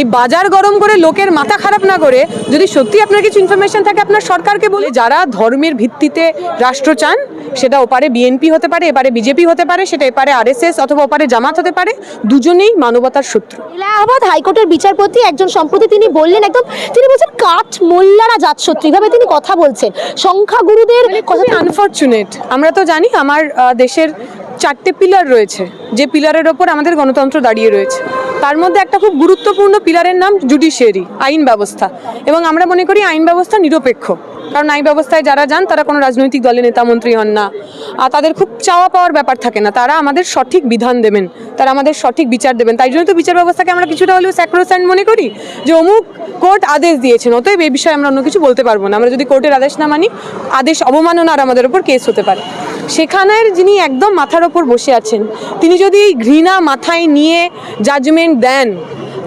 এই বাজার গরম করে লোকের মাথা খারাপ না করে যদি সত্যি আপনার কিছু ইনফরমেশন থাকে, আপনার সরকারকে বলে যারা ধর্মের ভিত্তিতে রাষ্ট্র চান সেটা ওপারে বিএনপি হতে পারে এপারে বিজেপি হতে পারে সেটা এপারে আরএসএস অথবা ওপারে জামাত হতে পারে দুজনেই মানবতার শত্রু। এলাহাবাদ হাইকোর্টের বিচারপতি একজন সম্প্রতি তিনি বললেন একদম তিনি বলছেন কাঠ মোল্লারা জাত শত্রু এভাবে তিনি কথা বলছেন। সংখ্যাগুরুদের কথা আনফর্চুনেট আমরা তো জানি আমার দেশের চারটে পিলার রয়েছে যে পিলারের ওপর আমাদের গণতন্ত্র দাঁড়িয়ে রয়েছে। তার মধ্যে একটা খুব গুরুত্বপূর্ণ পিলারের নাম জুডিশিয়ারি আইন ব্যবস্থা। এবং আমরা মনে করি আইন ব্যবস্থা নিরপেক্ষ। কারণ আইন ব্যবস্থায় যারা যান, তারা কোনো রাজনৈতিক দলের নেতা মন্ত্রী হন না। আর তাদের খুব চাওয়া পাওয়ার ব্যাপার থাকে না। তারা আমাদের সঠিক বিধান দেবেন। তারা আমাদের সঠিক বিচার দেবেন। তাই জন্য তো বিচার ব্যবস্থাকে আমরা কিছুটা হলেও স্যাক্রোস্যান্ড মনে করি যে অমুক কোর্ট আদেশ দিয়েছেন। অতএব এই বিষয়ে আমরা অন্য কিছু বলতে পারব না। আমরা যদি কোর্টের আদেশ না মানি, আদেশ অবমাননার আমাদের উপর কেস হতে পারে। সেখানের যিনি একদম মাথার ওপর বসে আছেন, তিনি যদি ঘৃণা মাথায় নিয়ে জাজমেন্ট দেন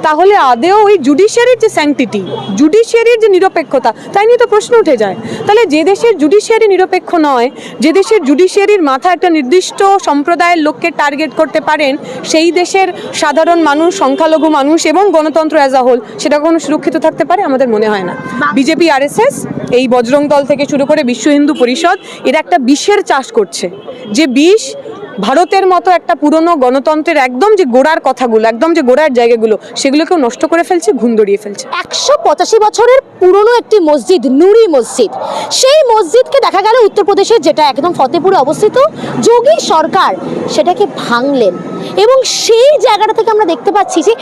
তাহলে আদেও ওই জুডিশিয়ারির যে স্যাংটিটি জুডিশিয়ারির যে নিরপেক্ষতা, তাই নিয়ে তো প্রশ্ন উঠে যায়। তাহলে যে দেশের জুডিশিয়ারি নিরপেক্ষ নয়, যে দেশের জুডিশিয়ারির মাথা একটা নির্দিষ্ট সম্প্রদায়ের লোককে টার্গেট করতে পারেন, সেই দেশের সাধারণ মানুষ, সংখ্যালঘু মানুষ এবং গণতন্ত্র অ্যাজ আ হোল সেটা কখনো সুরক্ষিত থাকতে পারে? আমাদের মনে হয় না। বিজেপি আরএসএস এই বজরং দল থেকে শুরু করে বিশ্ব হিন্দু পরিষদ, এরা একটা বিষের চাষ করছে। যে বিষ ভারতের মতো একটা পুরনো গণতন্ত্রের একদম যে গোড়ার কথাগুলো একদম যে গোড়ার জায়গাগুলো সেগুলোকেও নষ্ট করে ফেলছে ঘুম দড়িয়ে ফেলছে। একশো পঁচাশি বছরের পুরনো একটি মসজিদ নুরি মসজিদ। সেই মসজিদকে দেখা গেল উত্তরপ্রদেশের যেটা একদম ফতেপুরে অবস্থিত। যোগী সরকার সেটাকে ভাঙলেন। এবং সেই জায়গাটা থেকে আমরা দেখতে পাচ্ছি যে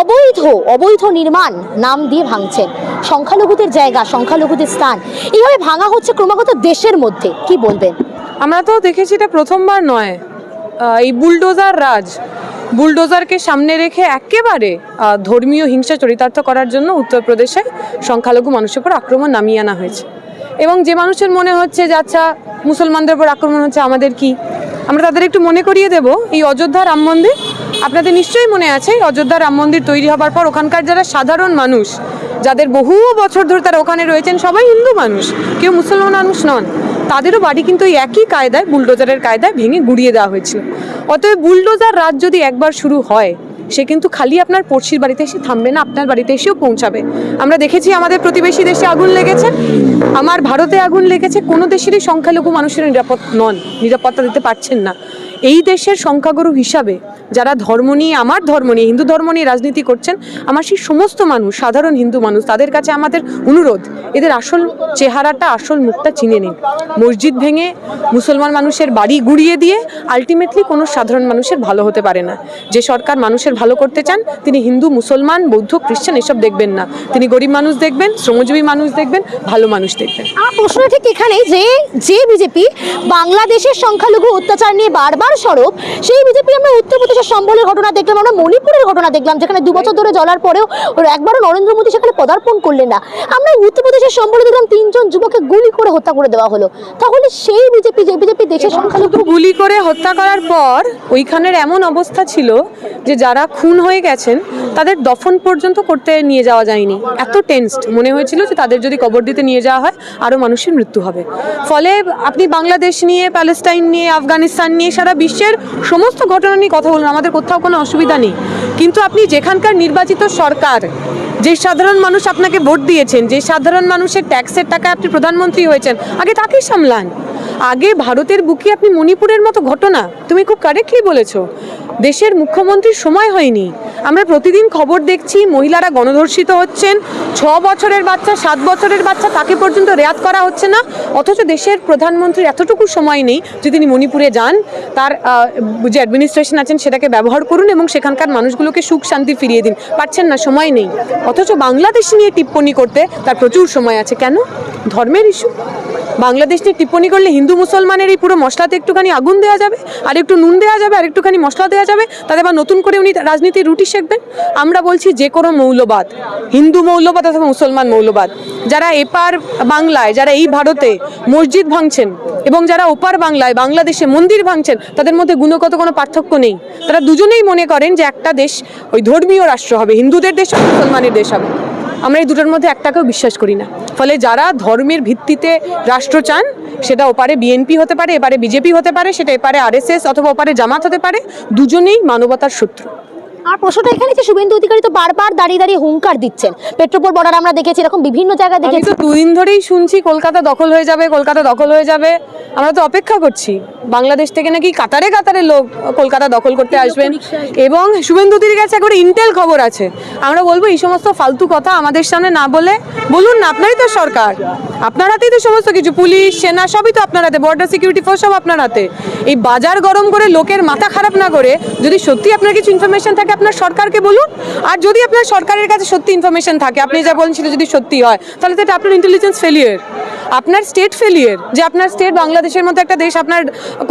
অবৈধ অবৈধ নির্মাণ নাম দিয়ে ভাঙছেন। সংখ্যালঘুদের জায়গা সংখ্যালঘুদের স্থান। এইভাবে ভাঙা হচ্ছে ক্রমাগত দেশের মধ্যে। কি বলবেন? আমরা তো দেখেছি এটা প্রথমবার নয়। এই বুলডোজার রাজ, বুলডোজারকে সামনে রেখে একেবারে ধর্মীয় হিংসা চরিতার্থ করার জন্য উত্তরপ্রদেশে সংখ্যালঘু মানুষের উপর আক্রমণ নামিয়ে আনা হয়েছে। এবং যে মানুষের মনে হচ্ছে যে আচ্ছা মুসলমানদের উপর আক্রমণ হচ্ছে, আমাদের কি? আমরা তাদের একটু মনে করিয়ে দেব, এই অযোধ্যা রাম মন্দির। আপনাদের নিশ্চয়ই মনে আছে অযোধ্যা রাম মন্দির তৈরি হবার পর ওখানকার যারা সাধারণ মানুষ, যাদের বহু বছর ধরে তারা ওখানে রয়েছেন, সবাই হিন্দু মানুষ, কেউ মুসলমান মানুষ নন। তাদেরও বাড়ি কিন্তু একই কায়দায়, বুলডোজারের কায়দায় ভেঙে গুড়িয়ে দেওয়া হয়েছিল। অতএব বুলডোজার রাজ যদি একবার শুরু হয়, সে কিন্তু খালি আপনার পড়শির বাড়িতে এসে থামবে না, আপনার বাড়িতে এসেও পৌঁছাবে। আমরা দেখেছি আমাদের প্রতিবেশী দেশে আগুন লেগেছে। আমার ভারতে আগুন লেগেছে, কোনো দেশেরই সংখ্যালঘু মানুষের নিরাপদ নন, নিরাপত্তা দিতে পারছেন না। এই দেশের সংখ্যাগুরু হিসাবে যারা ধর্ম নিয়ে, আমার ধর্ম নিয়ে, হিন্দু ধর্ম নিয়ে রাজনীতি করছেন, আমার সেই সমস্ত মানুষ, সাধারণ হিন্দু মানুষ, তাদের কাছে আমাদের অনুরোধ, এদের আসল চেহারাটা, আসল মুখটা চিনে নিন। মসজিদ ভেঙে মুসলমান মানুষের বাড়ি গুড়িয়ে দিয়ে আলটিমেটলি কোনো সাধারণ মানুষের ভালো হতে পারে না। যে সরকার মানুষের ভালো করতে চান, তিনি হিন্দু, মুসলমান, বৌদ্ধ, খ্রিস্টান এসব দেখবেন না। তিনি গরিব মানুষ দেখবেন, শ্রমজীবী মানুষ দেখবেন, ভালো মানুষ দেখবেন। আমার প্রশ্নটা ঠিক এখানেই যে যে বিজেপি বাংলাদেশের সংখ্যালঘু অত্যাচার নিয়ে বারবার সরব, সেই বিজেপি আমরা উত্তরপ্রদেশের সম্বলের ঘটনা দেখলাম আমরা মণিপুরের ঘটনা দেখলাম যেখানে দু বছর ধরে জ্বলার পরেও একবারও নরেন্দ্র মোদী সেখানে পদার্পণ করলেন না। আমরা উত্তরপ্রদেশের সম্বলে দেখলাম তিনজন যুবককে গুলি করে হত্যা করে দেওয়া হলো। তাহলে সেই বিজেপি যে বিজেপি দেশের সংখ্যালঘু গুলি করে হত্যা করার পর ওইখানের এমন অবস্থা ছিল যে যারা খুন হয়ে গেছেন তাদের দফন পর্যন্ত করতে নিয়ে যাওয়া যায়নি। এত টেন্সড মনে হয়েছিল যে তাদের যদি কবর দিতে নিয়ে যাওয়া হয় আরও মানুষের মৃত্যু হবে। ফলে আপনি বাংলাদেশ নিয়ে, প্যালেস্টাইন নিয়ে, আফগানিস্তান নিয়ে সারা বিশ্বের সমস্ত ঘটনা নিয়ে কথা বলুন। আমাদের কোথাও কোনো অসুবিধা নেই। কিন্তু আপনি যেখানকার নির্বাচিত সরকার যে সাধারণ মানুষ আপনাকে ভোট দিয়েছেন, যে সাধারণ মানুষের ট্যাক্সের টাকায় আপনি প্রধানমন্ত্রী হয়েছেন, আগে তাকেই সামলান। আগে ভারতের বুকে আপনি মণিপুরের মতো ঘটনা, তুমি খুব কারেক্টলি বলেছ। দেশের মুখ্যমন্ত্রীর সময় হয়নি। আমরা প্রতিদিন খবর দেখছি, মহিলারা গণধর্ষিত হচ্ছেন, ছ বছরের বাচ্চা, সাত বছরের বাচ্চা তাকে পর্যন্ত রেয়াত করা হচ্ছে না। অথচ দেশের প্রধানমন্ত্রীর এতটুকু সময় নেই, যে তিনি মণিপুরে যান, তার যে অ্যাডমিনিস্ট্রেশন আছেন সেটাকে ব্যবহার করুন এবং সেখানকার মানুষগুলোকে সুখ শান্তি ফিরিয়ে দিন। পারছেন না, সময় নেই। অথচ বাংলাদেশ নিয়ে টিপ্পণী করতে তার প্রচুর সময় আছে। কেন? ধর্মের ইস্যু বাংলাদেশ নিয়ে টিপ্পণী করলে হিন্দু মুসলমানের এই পুরো মশলাতে একটুখানি আগুন দেওয়া যাবে, আর একটু নুন দেওয়া যাবে, আর একটুখানি মশলা দেওয়া যাবে, তাতে আবার নতুন করে উনি রাজনীতির রুটি শিখবেন আমরা বলছি যে কোনো মৌলবাদ, হিন্দু মৌলবাদ অথবা মুসলমান মৌলবাদ, যারা এপার বাংলায়, যারা এই ভারতে মসজিদ ভাঙছেন এবং যারা ওপার বাংলায়, বাংলাদেশে মন্দির ভাঙছেন, তাদের মধ্যে গুণগত কোনো পার্থক্য নেই। তারা দুজনেই মনে করেন যে একটা দেশ ওই ধর্মীয় রাষ্ট্র হবে, হিন্দুদের দেশ হবে, মুসলমানের দেশ হবে। আমরা এই দুটোর মধ্যে একটাকেও বিশ্বাস করি না। ফলে যারা ধর্মের ভিত্তিতে রাষ্ট্র চান, সেটা ওপারে বিএনপি হতে পারে, এপারে বিজেপি হতে পারে, সেটা এপারে আরএসএস অথবা ওপারে জামাত হতে পারে, দুজনেই মানবতার শত্রু। আর প্রশ্নটা এখানে যে শুভেন্দু অধিকারী তো বারবার দাঁড়িয়ে দাঁড়িয়ে হুঙ্কার দিচ্ছেন। পেট্রোপোল বর্ডার আমরা দেখেছি এরকম বিভিন্ন জায়গায় দেখেছি তো দুদিন ধরেই শুনছি কলকাতা দখল হয়ে যাবে কলকাতা দখল হয়ে যাবে। আমরা তো অপেক্ষা করছি। বাংলাদেশ থেকে নাকি কাতারে কাতারে লোক কলকাতা দখল করতে আসবেন। এবং শুভেন্দু শুভেন্দুতির কাছে একবারে ইন্টেল খবর আছে। আমরা বলব এই সমস্ত ফালতু কথা আমাদের সামনে না বলে বলুন না আপনারই তো সরকার। আপনার হাতেই তো সমস্ত কিছু, পুলিশ, সেনা, সবই তো আপনার হাতে বর্ডার সিকিউরিটি ফোর্স সব আপনার হাতে। এই বাজার গরম করে লোকের মাথা খারাপ না করে, যদি সত্যি আপনার কিছু ইনফরমেশন থাকে, আপনার সরকারকে বলুন। আর যদি আপনার সরকারের কাছে সত্যি ইনফরমেশন থাকে, আপনি যা বলছিলেন যদি সত্যি হয়, তাহলে তো এটা আপনার ইন্টেলিজেন্স ফেলিয়ার আপনার স্টেট ফেলিয়ার যে আপনার স্টেট বাংলাদেশের মতো একটা দেশ আপনার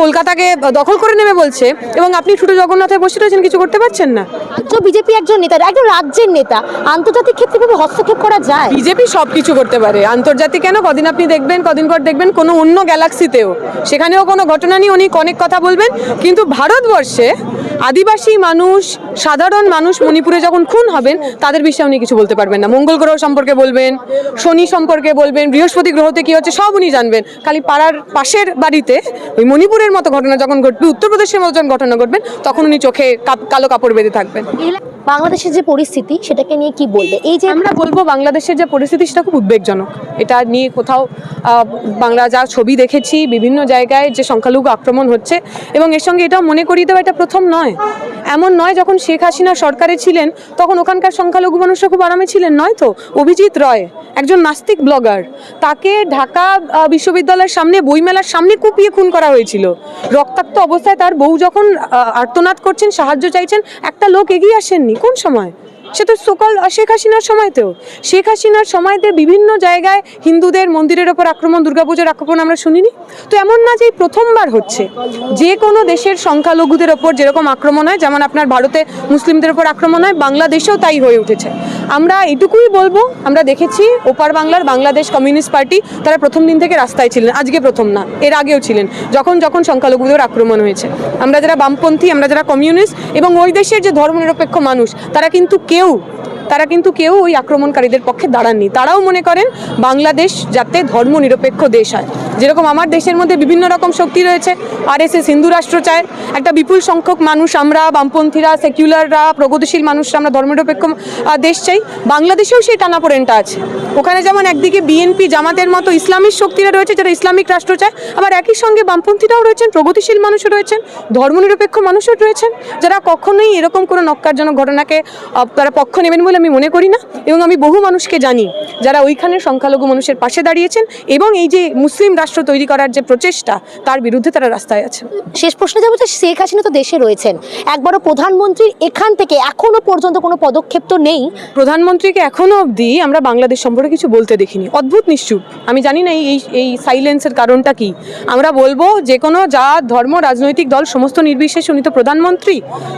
কলকাতাকে দখল করে নেবে বলছে এবং আপনি ছোট জগন্নাথে বসে রয়েছেন কিছু করতে পারছেন না? তো বিজেপি একজন নেতা একজন রাজ্যের নেতা আন্তর্জাতিক ক্ষেত্রে কীভাবে হস্তক্ষেপ করা যায়? বিজেপি সব কিছু করতে পারে। আন্তর্জাতিক কেন? কদিন আপনি দেখবেন কদিন পর দেখবেন কোনো অন্য গ্যালাক্সিতেও। সেখানেও কোনো ঘটনা নিয়ে উনি অনেক কথা বলবেন কিন্তু ভারতবর্ষে আদিবাসী মানুষ সাধারণ মানুষ মণিপুরে যখন খুন হবেন তাদের বিষয়ে উনি কিছু বলতে পারবেন না। মঙ্গল গ্রহ সম্পর্কে বলবেন শনি সম্পর্কে বলবেন বৃহস্পতি গ্রহতে কি হচ্ছে সব উনি জানবেন। খালি পাড়ার পাশের বাড়িতে ওই মণিপুরের মতো ঘটনা যখন ঘটবে উত্তরপ্রদেশের মতো যখন ঘটনা ঘটবেন তখন উনি চোখে কালো কাপড় বেঁধে থাকবেন। বাংলাদেশের যে পরিস্থিতি সেটাকে নিয়ে কি বলবে? এই যে আমরা বলব বাংলাদেশের যে পরিস্থিতি সেটা খুব উদ্বেগজনক। এটা নিয়ে কোথাও বাংলা যা ছবি দেখেছি বিভিন্ন জায়গায় যে সংখ্যালঘু আক্রমণ হচ্ছে এবং এর সঙ্গে এটাও মনে করিয়ে দেওয়া এটা প্রথম নয়। এমন নয় যখন শেখ হাসিনা সরকারে ছিলেন তখন ওখানকার সংখ্যালঘু মানুষরা খুব আরামে ছিলেন নয় তো? অভিজিৎ রয় একজন নাস্তিক ব্লগার তাকে ঢাকা বিশ্ববিদ্যালয়ের সামনে, বইমেলার সামনে কুপিয়ে খুন করা হয়েছিল। রক্তাক্ত অবস্থায় তার বউ যখন আর্তনাদ করছেন, সাহায্য চাইছেন, একটা লোক এগিয়ে আসেননি। কোন সময়? সে তো সকল শেখ হাসিনার সময়তেও। শেখ হাসিনার সময়তে বিভিন্ন জায়গায় হিন্দুদের মন্দিরের ওপর আক্রমণ, দুর্গাপুজোর আক্রমণ আমরা শুনিনি। তো এমন না যে প্রথমবার হচ্ছে। যে কোনো দেশের সংখ্যালঘুদের ওপর যেরকম আক্রমণ হয়, যেমন আপনার ভারতে মুসলিমদের ওপর আক্রমণ হয়, বাংলাদেশেও তাই হয়ে উঠেছে। আমরা এটুকুই বলব, আমরা দেখেছি ওপার বাংলার বাংলাদেশ কমিউনিস্ট পার্টি তারা প্রথম দিন থেকে রাস্তায় ছিলেন, আজকে প্রথম না, এর আগেও ছিলেন, যখন যখন সংখ্যালঘুদের আক্রমণ হয়েছে। আমরা যারা বামপন্থী, আমরা যারা কমিউনিস্ট এবং ওই দেশের যে ধর্মনিরপেক্ষ মানুষ, তারা কিন্তু কেউ কেউ তারা কিন্তু কেউ ওই আক্রমণকারীদের পক্ষে দাঁড়াননি। তারাও মনে করেন বাংলাদেশ যাতে ধর্মনিরপেক্ষ দেশ হয়। যেরকম আমার দেশের মধ্যে বিভিন্ন রকম শক্তি রয়েছে আর এস হিন্দু রাষ্ট্র চায়, একটা বিপুল সংখ্যক মানুষ আমরা, বামপন্থীরা সেকুলাররা প্রগতিশীল মানুষরা আমরা ধর্মনিরপেক্ষ দেশ চাই। বাংলাদেশেও সেই টানাপোড়েনটা আছে। ওখানে যেমন একদিকে বিএনপি জামাতের মতো ইসলামিক শক্তিরা রয়েছে, যারা ইসলামিক রাষ্ট্র চায়, আবার একই সঙ্গে বামপন্থীরাও রয়েছেন, প্রগতিশীল মানুষও রয়েছেন, ধর্মনিরপেক্ষ মানুষও রয়েছেন, যারা কখনোই এরকম কোনো নক্কারজনক ঘটনাকে তারা পক্ষ নেবেন বলে আমি মনে করি না এবং আমি বহু মানুষকে জানি যারা ওইখানের সংখ্যালঘু মানুষের পাশে দাঁড়িয়েছেন এবং এই যে মুসলিম রাষ্ট্র তৈরি করার যে প্রচেষ্টা তার বিরুদ্ধে তারা রাস্তায় আছেন। শেষ প্রশ্ন যাব যে শেখ হাসিনা তো দেশে রয়েছেন। একবারও প্রধানমন্ত্রীর এখান থেকে এখনও পর্যন্ত কোনো পদক্ষেপ তো নেই। প্রধানমন্ত্রীকে এখনও অবধি আমরা বাংলাদেশ সম্পর্কে কিছু বলতে দেখিনি। অদ্ভুত নিশ্চুপ। আমি জানি না এই এই সাইলেন্সের কারণটা কি। আমরা বলব যে কোনো জাত ধর্ম রাজনৈতিক দল সমস্ত নির্বিশেষে উনি তো প্রধানমন্ত্রী।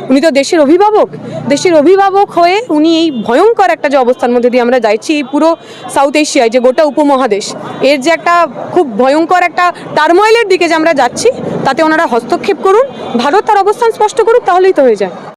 উনি তো দেশের অভিভাবক। দেশের অভিভাবক হয়ে উনি এই ভয়ঙ্কর একটা যে অবস্থার মধ্যে দিয়ে আমরা যাইছি এই পুরো সাউথ এশিয়ায় যে গোটা উপমহাদেশ। এর যে একটা খুব ভয়ঙ্কর একটা টার্ময়েলের দিকে যে আমরা যাচ্ছি, তাতে ওনারা হস্তক্ষেপ করুন, ভারত তার অবস্থান স্পষ্ট করুক, তাহলেই তো হয়ে যায়।